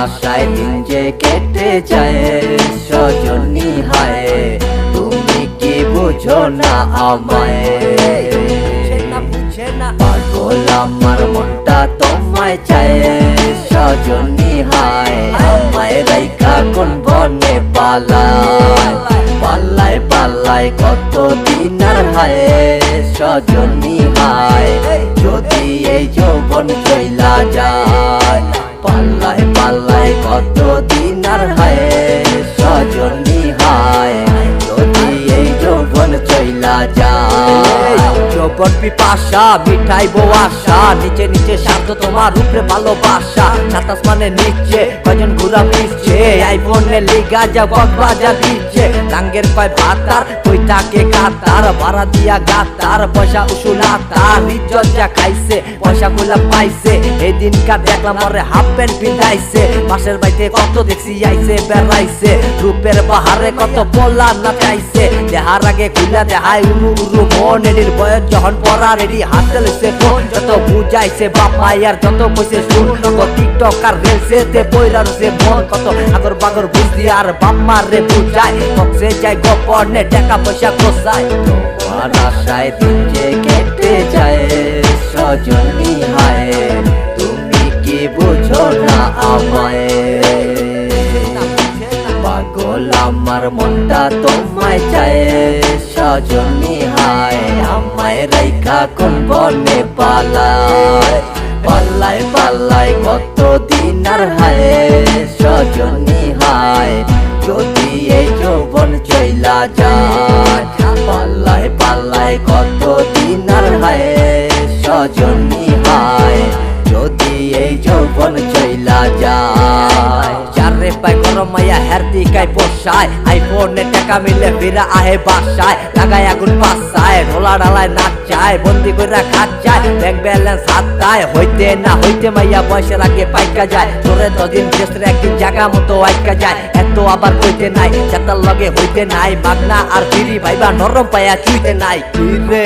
আশায় দিন যে কেটে যায়, সজনী হায়। তুমি কি বুঝো না আমায়? পাগল আমার মনটা তোমায় চায়, সজনী হায়। আমায় রাইখা কোন বনে পালায়? পাল্লায় পাল্লায় কত দিন আর হায়, সজনী হায়। যদি এই যৌবন চইলা যায় পাল্লায় কত দিন আর হায় সজনী হায় যদি এই যৌবন চইলা যায়। যৌবন পিপাসা মিঠাই বউ নিচে নিচে শান্ত তোমার উপরে ভালোবাসা, সাতাশ মানে নিচে কজন ঘুরা পিচ্ছে আইফোনে লিগা যা বাজা দিচ্ছে রাঙ্গের কয় ভাতার কই তাকে কাতার, ভাড়া দিয়া গাতার, পয়সা উসুলা তার যা খাইছে পয়সা গুলা পাইছে। এই দিনকার দেখলাম ওরে হাফ প্যান্ট পিন্ধাইছে, পাশের বাড়িতে কত দেখছি আইছে, বেড়াইছে। রূপের বাহারে কত বললা না চাইছে। দেহার আগে খুলা দেহাই উরু উরু মন এডির বয়স যখন পড়া রেডি, হাত চালিয়েছে ফোন যত বুঝাইছে বাপ আর যত কইছে শুন টিকটক আর রেলসে তে বইরা রসে মন। কত আগর বাগর বুঝদি আর বাপ মার বুঝায় কক্সে যায় গোপনে টাকা পয়সা কোসায় তোমার আশায় দিন যে কেটে যায় সজনী হায় তুমি কি বুঝো না আমায়? পাগল, আমার মনটা তোমায় চায়। সজনী হায় আমায় রাইখা কোন বনে পালায়? পাল্লায় পাল্লায় কত দিন আর হায়? সজনী হায় যদি এই যৌবন চইলা যায়, পাল্লায় পাল্লায় কত দিন আর হায় সজনী হায়। যদি এই যৌবন চইলা যায়, চারে পাই গরম মাইয়া হেরতি কাই পোষায় আইফোনে টাকা মিলে ফিরা আহে বাসায়। লাগায় আগুন পাসায় ঢোলা ডালায় নাচায় বন্দি কইরা খাচ্চায় ব্যাংক ব্যালেন্স হাতায় হইতে না হইতে মাইয়া বয়সের আগে পাইকা যায়। তোরে দিন দেশের একদিন জায়গা মতো আইকা যায়। এত আবার হইতে নাই, চেতার লগে হইতে নাই, মাগনা আর ফিরি ভাইবা নরম পায়া চুইতে নাই। রে?